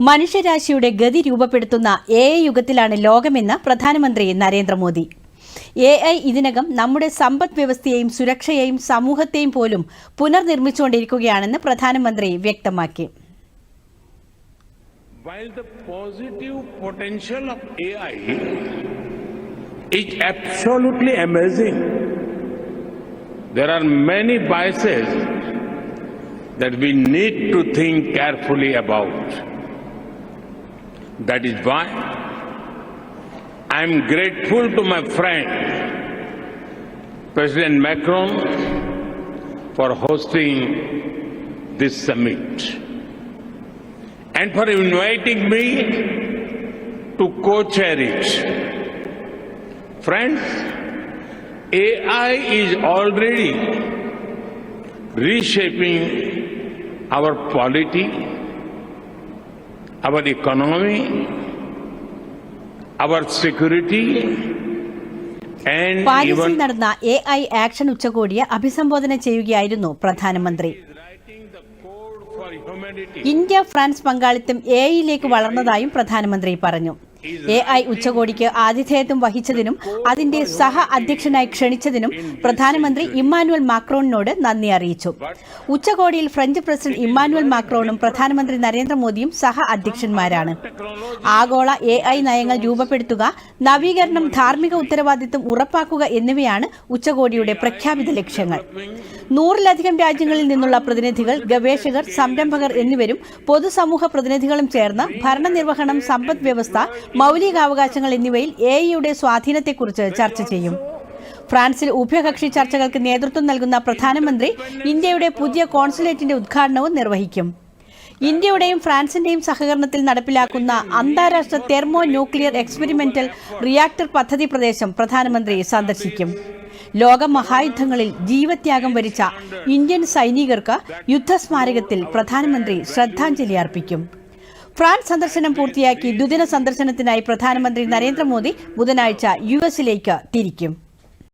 മനുഷ്യരാശിയുടെ ഗതി രൂപപ്പെടുത്തുന്ന എ ഐ യുഗത്തിലാണ് ലോകമെന്ന് പ്രധാനമന്ത്രി നരേന്ദ്രമോദി എ ഐ ഇതിനകം നമ്മുടെ സമ്പദ് വ്യവസ്ഥയെയും സുരക്ഷയെയും സമൂഹത്തെയും പോലും പുനർനിർമ്മിച്ചുകൊണ്ടിരിക്കുകയാണെന്ന് പ്രധാനമന്ത്രി വ്യക്തമാക്കി While the positive potential of AI is absolutely amazing, there are many biases that we need to think carefully about. That is why I am grateful to my friend, President Macron, for hosting this summit and for inviting me to co-chair it. Friends, AI is already reshaping our polity, our economy, our security, പാരീസിൽ നടന്ന A I action ഉച്ചകോടിയെ അഭിസംബോധന ചെയ്യുകയായിരുന്നു പ്രധാനമന്ത്രി. India France പങ്കാളിത്തം A ഐയിലേക്ക് വളർന്നതായും പ്രധാനമന്ത്രി പറഞ്ഞു എ ഐ ഉച്ചകോടിക്ക് ആതിഥേയത്വം വഹിച്ചതിനും അതിന്റെ സഹ അധ്യക്ഷനായി ക്ഷണിച്ചതിനും പ്രധാനമന്ത്രി ഇമ്മാനുവൽ മാക്രോണിനോട് നന്ദി അറിയിച്ചു. ഉച്ചകോടിയിൽ ഫ്രഞ്ച് പ്രസിഡന്റ് ഇമ്മാനുവൽ മാക്രോണും പ്രധാനമന്ത്രി നരേന്ദ്രമോദിയും സഹ അധ്യക്ഷന്മാരാണ്. ആഗോള എ ഐ നയങ്ങൾ രൂപപ്പെടുത്തുക നവീകരണം ധാർമ്മിക ഉത്തരവാദിത്തം ഉറപ്പാക്കുക എന്നിവയാണ് ഉച്ചകോടിയുടെ പ്രഖ്യാപിത ലക്ഷ്യങ്ങൾ. നൂറിലധികം രാജ്യങ്ങളിൽ നിന്നുള്ള പ്രതിനിധികൾ ഗവേഷകർ സംരംഭകർ എന്നിവരും പൊതുസമൂഹ പ്രതിനിധികളും ചേർന്ന് ഭരണനിർവഹണം സമ്പദ് വ്യവസ്ഥ മൗലികാവകാശങ്ങൾ എന്നിവയിൽ എ ഇയുടെ സ്വാധീനത്തെക്കുറിച്ച് ചർച്ച ചെയ്യും. ഫ്രാൻസിൽ ഉഭയകക്ഷി ചർച്ചകൾക്ക് നേതൃത്വം നൽകുന്ന പ്രധാനമന്ത്രി ഇന്ത്യയുടെ പുതിയ കോൺസുലേറ്റിന്റെ ഉദ്ഘാടനവും നിർവഹിക്കും. ഇന്ത്യയുടെയും ഫ്രാൻസിന്റെയും സഹകരണത്തിൽ നടപ്പിലാക്കുന്ന അന്താരാഷ്ട്ര തെർമോ ന്യൂക്ലിയർ എക്സ്പെരിമെന്റൽ റിയാക്ടർ പദ്ധതി പ്രദേശം പ്രധാനമന്ത്രി സന്ദർശിക്കും. ലോക മഹായുദ്ധങ്ങളിൽ ജീവത്യാഗം വരിച്ച ഇന്ത്യൻ സൈനികർക്ക് യുദ്ധസ്മാരകത്തിൽ പ്രധാനമന്ത്രി ശ്രദ്ധാഞ്ജലി അർപ്പിക്കും. ഫ്രാൻസ് സന്ദർശനം പൂർത്തിയാക്കി ദ്വിദിന സന്ദർശനത്തിനായി പ്രധാനമന്ത്രി നരേന്ദ്രമോദി ബുധനാഴ്ച യു എസിലേക്ക് തിരിക്കും.